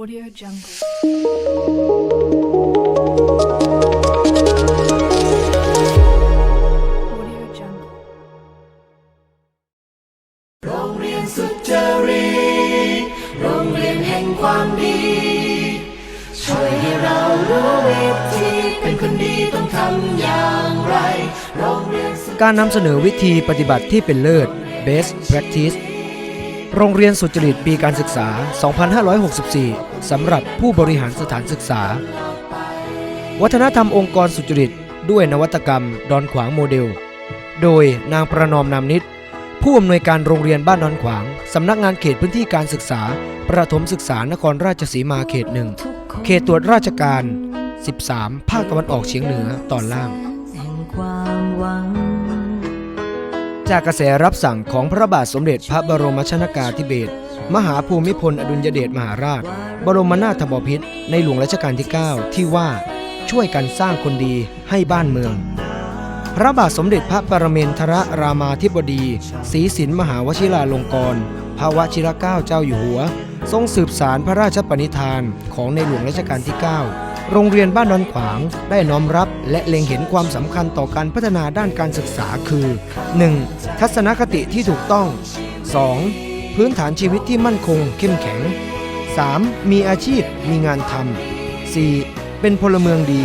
Audio Jungle. Audio Jungle. โรงเรียนสุจริตโรงเรียนแห่งความดี ช่วยให้เรารู้วิธีเป็นคนดีต้องทำอย่างไร โรงเรียนสุการนำเสนอวิธีปฏิบัติที่เป็นเลิศ Best Practice โรงเรียนสุจริตปีการศึกษา 2564 สำหรับผู้บริหารสถานศึกษา วัฒนธรรมองค์กรสุจริต ด้วยนวัตกรรม ดอนขวางโมเดล โดยนางประนอมนามนิตผู้อำนวยการโรงเรียนบ้านดอนขวาง สำนักงานเขตพื้นที่การศึกษา ประถมศึกษานครราชสีมาเขตหนึ่ง เขตตรวจราชการ 13 ภาคตะวันออกเฉียงเหนือตอนล่าง จากกระแสรับสั่งของพระบาทสมเด็จพระบรมชนากาธิเบศรมหาภูมิพลอดุลยเดชมหาราช บรมนาถบพิตรในหลวงรัชกาลที่ 9 ที่ว่าช่วยกันสร้างคนดีให้บ้านเมือง พระบาทสมเด็จพระปรเมนทรรามาธิบดีศรีสินมหาวชิราลงกรณ์พระวชิรเกล้าเจ้าอยู่หัว ทรงสืบสารพระราชปณิธานของในหลวงรัชกาลที่ 9 โรงเรียนบ้านดอนขวางได้น้อมรับและเล็งเห็นความสำคัญต่อการพัฒนาด้านการศึกษาคือ 1. ทัศนคติที่ถูกต้อง 2. พื้นฐานชีวิตที่มั่นคงเข้มแข็ง 3. มีอาชีพมีงานทำ 4. เป็นพลเมืองดี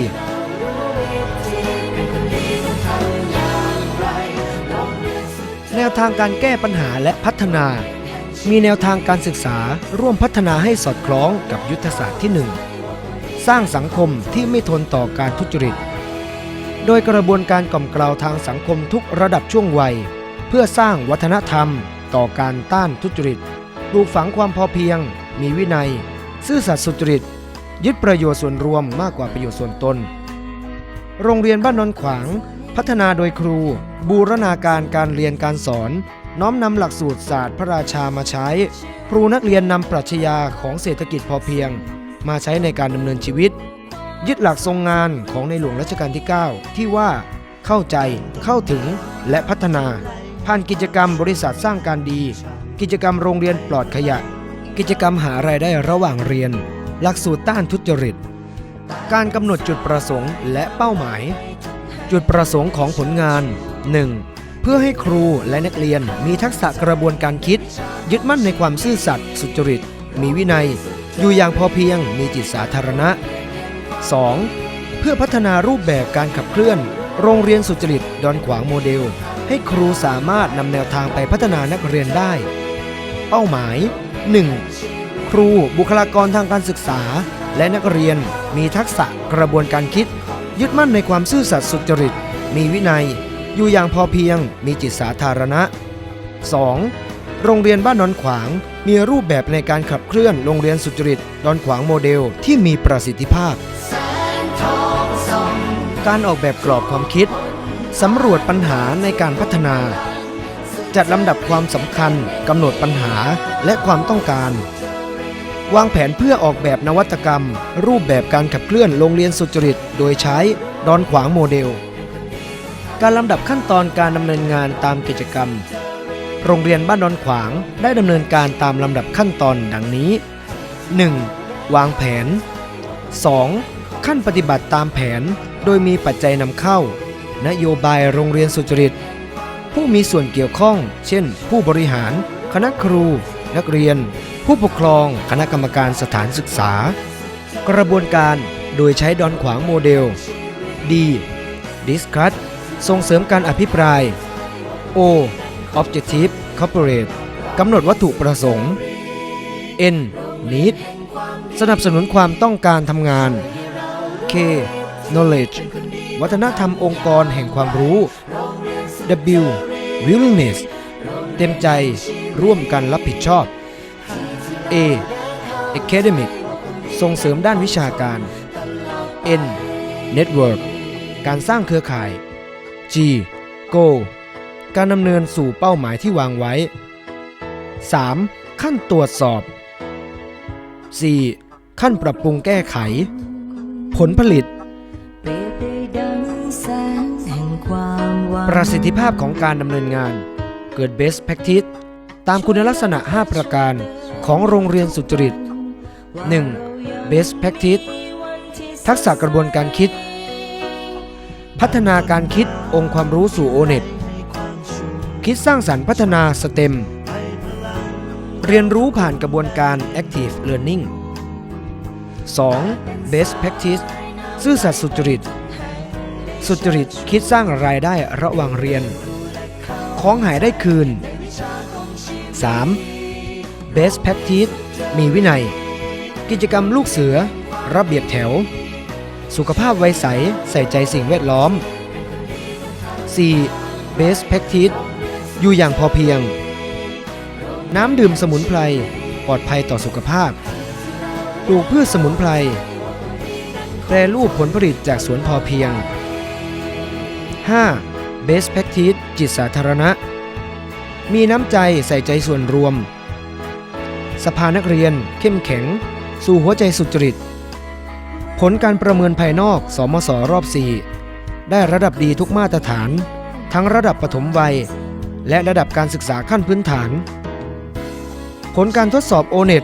แนวทางการแก้ปัญหาและพัฒนา มีแนวทางการศึกษาร่วมพัฒนาให้สอดคล้องกับยุทธศาสตร์ที่ 1 สร้างสังคมที่ไม่ทนต่อการทุจริต โดยกระบวนการกล่อมกล่าวทางสังคมทุกระดับช่วงวัย เพื่อสร้างวัฒนธรรมต่อการต้านทุจริตปลูกฝังความพอเพียง มีวินัย ซื่อสัตย์สุจริต ยึดประโยชน์ส่วนรวมมากกว่าประโยชน์ส่วนตน โรงเรียนบ้านนนขวาง พัฒนาโดยครู บูรณาการการเรียนการสอน น้อมนำหลักสูตรศาสตร์พระราชามาใช้ ครูนักเรียนนำปรัชญาของเศรษฐกิจพอเพียง มาใช้ในการดำเนินชีวิต ยึดหลักทรงงานของในหลวงรัชกาลที่ 9 ที่ว่าเข้าใจเข้าถึงและพัฒนา ผ่านกิจกรรมบริษัทสร้างการดี กิจกรรมโรงเรียนปลอดขยะ กิจกรรมหารายได้ระหว่างเรียน หลักสูตรต้านทุจริต การกำหนดจุดประสงค์และเป้าหมาย จุดประสงค์ของผลงาน 1. เพื่อให้ครูและนักเรียนมีทักษะกระบวนการคิด ยึดมั่นในความซื่อสัตย์สุจริต มีวินัย อยู่อย่างพอเพียง มีจิตสาธารณะ 2. เพื่อพัฒนารูปแบบการขับเคลื่อน โรงเรียนสุจริตดอนขวางโมเดล ให้ครูสามารถนำแนวทางไปพัฒนานักเรียนได้ เป้าหมาย 1. ครูบุคลากรทางการศึกษา และนักเรียนมีทักษะกระบวนการคิด ยึดมั่นในความซื่อสัตย์สุจริต มีวินัย อยู่อย่างพอเพียง มีจิตสาธารณะ 2. โรงเรียนบ้านดอนขวาง มีรูปแบบในการขับเคลื่อนโรงเรียนสุจริตดอนขวางโมเดลที่มีประสิทธิภาพ การออกแบบกรอบความคิดสำรวจปัญหาในการพัฒนา จัดลำดับความสำคัญกำหนดปัญหาและความต้องการ วางแผนเพื่อออกแบบนวัตกรรม รูปแบบการขับเคลื่อนโรงเรียนสุจริต โดยใช้ดอนขวางโมเดล การลำดับขั้นตอนการดำเนินงานตามกิจกรรม โรงเรียนบ้านดอนขวางได้ดำเนินการตามลำดับขั้นตอนดังนี้ 1. วางแผน 2. ขั้นปฏิบัติตามแผนโดยมีปัจจัยนำเข้า นโยบายโรงเรียนสุจริต ผู้มีส่วนเกี่ยวข้อง เช่น ผู้บริหาร คณะครู นักเรียน ผู้ปกครอง คณะกรรมการสถานศึกษา กระบวนการโดยใช้ดอนขวางโมเดล D Discuss ส่งเสริมการอภิปราย O Objective Corporate กำหนดวัตถุประสงค์ N Need สนับสนุนความต้องการทำงาน K Knowledge วัฒนธรรมองค์กรแห่งความรู้ W Willingness เต็มใจร่วมกันรับผิดชอบ A Academic ส่งเสริมด้านวิชาการ N Network การสร้างเครือข่าย G go การดำเนินสู่เป้าหมายที่วางไว้ 3. ขั้นตรวจสอบ 4. ขั้นปรับปรุงแก้ไข ผลผลิตปรียบได้ดังแสงแห่งความหวังประสิทธิภาพของการดำเนินงาน เกิด Best Practice ตามคุณลักษณะ 5 ประการของโรงเรียนสุจริต 1. Best Practice ทักษะกระบวนการคิด พัฒนาการคิดองค์ความรู้สู่ ONET คิดสร้างสรรค์พัฒนาสเต็มเรียนรู้ผ่านกระบวนการ Active Learning 2. Best Practice ซื่อสัตย์สุจริต สุจริตคิดสร้างรายได้ระหว่างเรียน ของหายได้คืน 3. Best Practice มีวินัย กิจกรรมลูกเสือ ระเบียบแถว สุขภาพไวใสใส่ใจสิ่งแวดล้อม 4. Best Practice อยู่อย่างพอเพียง น้ำดื่มสมุนไพรปลอดภัยต่อสุขภาพ ปลูกพืชสมุนไพร แปรรูปผลผลิตจากสวนพอเพียง 5. Best Practice จิตสาธารณะ มีน้ำใจใส่ใจส่วนรวม สภานักเรียนเข้มแข็ง สู่หัวใจสุจริต ผลการประเมินภายนอกสมสรอบ 4 ได้ระดับดีทุกมาตรฐาน ทั้งระดับปฐมวัย และระดับการศึกษาขั้นพื้นฐาน ผลการทดสอบ O-NET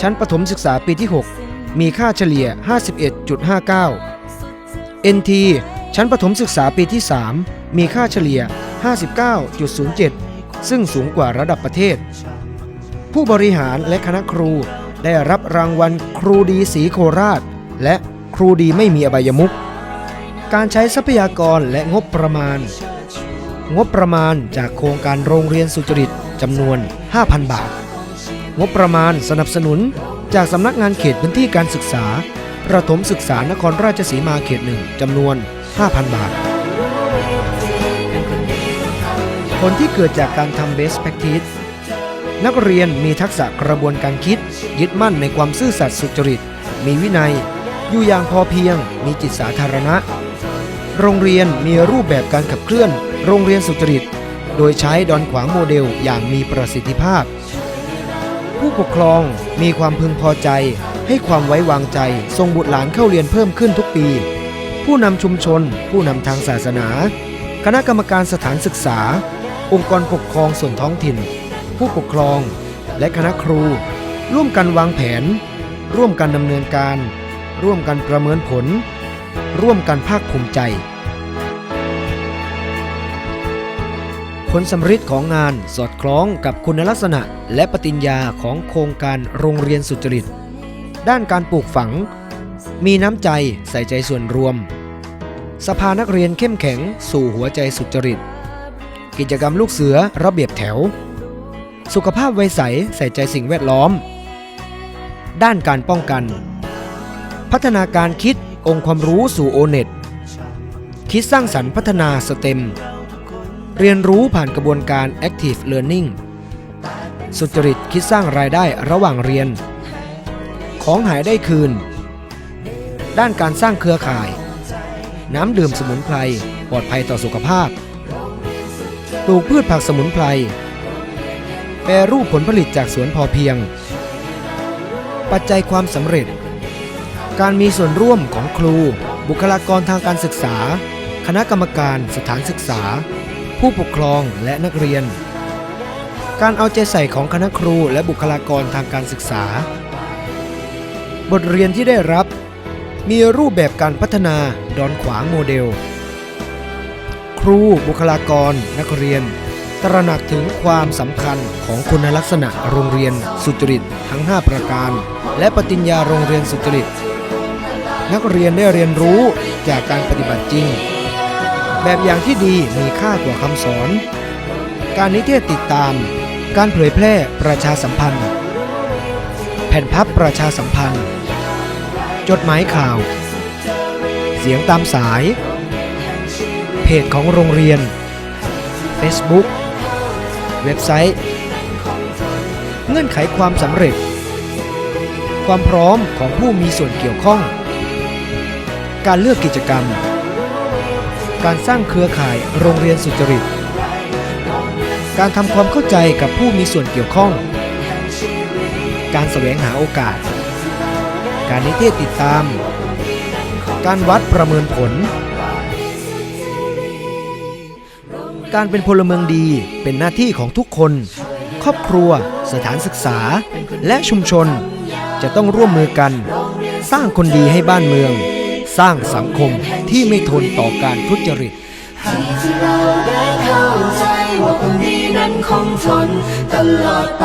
ชั้นประถมศึกษาปีที่ 6 มีค่าเฉลี่ย 51.59 NT ชั้นประถมศึกษาปีที่ 3 มีค่าเฉลี่ย 59.07 ซึ่งสูงกว่าระดับประเทศ ผู้บริหารและคณะครูได้รับรางวัลครูดีสีโคราช และครูดีไม่มีอบายมุขการใช้ทรัพยากรและงบประมาณ งบประมาณจากโครงการโรงเรียนสุจริตจำนวน 5,000 บาท งบประมาณสนับสนุนจากสำนักงานเขตพื้นที่การศึกษา ประถมศึกษานครราชสีมาเขตหนึ่งจำนวน 5,000 บาท ผลที่เกิดจากการทำ Best Practice นักเรียนมีทักษะกระบวนการคิด ยึดมั่นในความซื่อสัตย์สุจริต มีวินัย อยู่อย่างพอเพียง มีจิตสาธารณะ โรงเรียนมีรูปแบบการขับเคลื่อน โรงเรียนสุจริต โดยใช้ดอนขวางโมเดลอย่างมีประสิทธิภาพ ผู้ปกครองมีความพึงพอใจ ให้ความไว้วางใจส่งบุตรหลานเข้าเรียนเพิ่มขึ้นทุกปี ผู้นำชุมชน ผู้นำทางศาสนา คณะกรรมการสถานศึกษา องค์กรปกครองส่วนท้องถิ่น ผู้ปกครอง และคณะครู ร่วมกันวางแผน ร่วมกันดำเนินการ ร่วมกันประเมินผล ร่วมกันภาคภูมิใจ ผลสำฤทธิ์ของงานสอดคล้องกับคุณลักษณะและปฏิญญาของโครงการโรงเรียนสุจริต ด้านการปลูกฝัง มีน้ำใจใส่ใจส่วนรวม สภานักเรียนเข้มแข็งสู่หัวใจสุจริต กิจกรรมลูกเสือระเบียบแถว สุขภาพไวใสใส่ใจสิ่งแวดล้อม ด้านการป้องกัน พัฒนาการคิดองค์ความรู้สู่โอเน็ตคิดสร้างสรรค์พัฒนาสเต็ม เรียนรู้ผ่านกระบวนการ Active Learning สุจริตคิดสร้างรายได้ระหว่างเรียน ของหายได้คืน ด้านการสร้างเครือข่าย น้ำดื่มสมุนไพรปลอดภัยต่อสุขภาพปลูกพืชผักสมุนไพร แปรรูปผลผลิตจากสวนพอเพียง ปัจจัยความสำเร็จ การมีส่วนร่วมของครู บุคลากรทางการศึกษา คณะกรรมการสถานศึกษา ผู้ปกครองและนักเรียน การเอาใจใส่ของคณะครูและบุคลากรทางการศึกษา บทเรียนที่ได้รับ มีรูปแบบการพัฒนาดอนขวางโมเดล ครูบุคลากร นักเรียน ตระหนักถึงความสำคัญของคุณลักษณะโรงเรียนสุจริตทั้ง 5 ประการ และปฏิญญาโรงเรียนสุจริตนักเรียนได้เรียนรู้จากการปฏิบัติจริง แบบอย่างที่ดีมีค่ากว่าคำสอน การนิเทศติดตาม การเผยแพร่ประชาสัมพันธ์ แผ่นพับประชาสัมพันธ์ จดหมายข่าว เสียงตามสาย เพจของโรงเรียน Facebook เว็บไซต์ เงื่อนไขความสำเร็จ ความพร้อมของผู้มีส่วนเกี่ยวข้อง การเลือกกิจกรรม การสร้างเครือข่ายโรงเรียนสุจริต การทำความเข้าใจกับผู้มีส่วนเกี่ยวข้อง การแสวงหาโอกาส การนิเทศติดตาม การวัดประเมินผล การเป็นพลเมืองดีเป็นหน้าที่ของทุกคน ครอบครัว สถานศึกษา และชุมชน จะต้องร่วมมือกัน สร้างคนดีให้บ้านเมือง สร้างสังคมที่ไม่ทนต่อการทุจริตที่เราได้เข้าใจว่าคนดีนั้นคงทนตลอดไป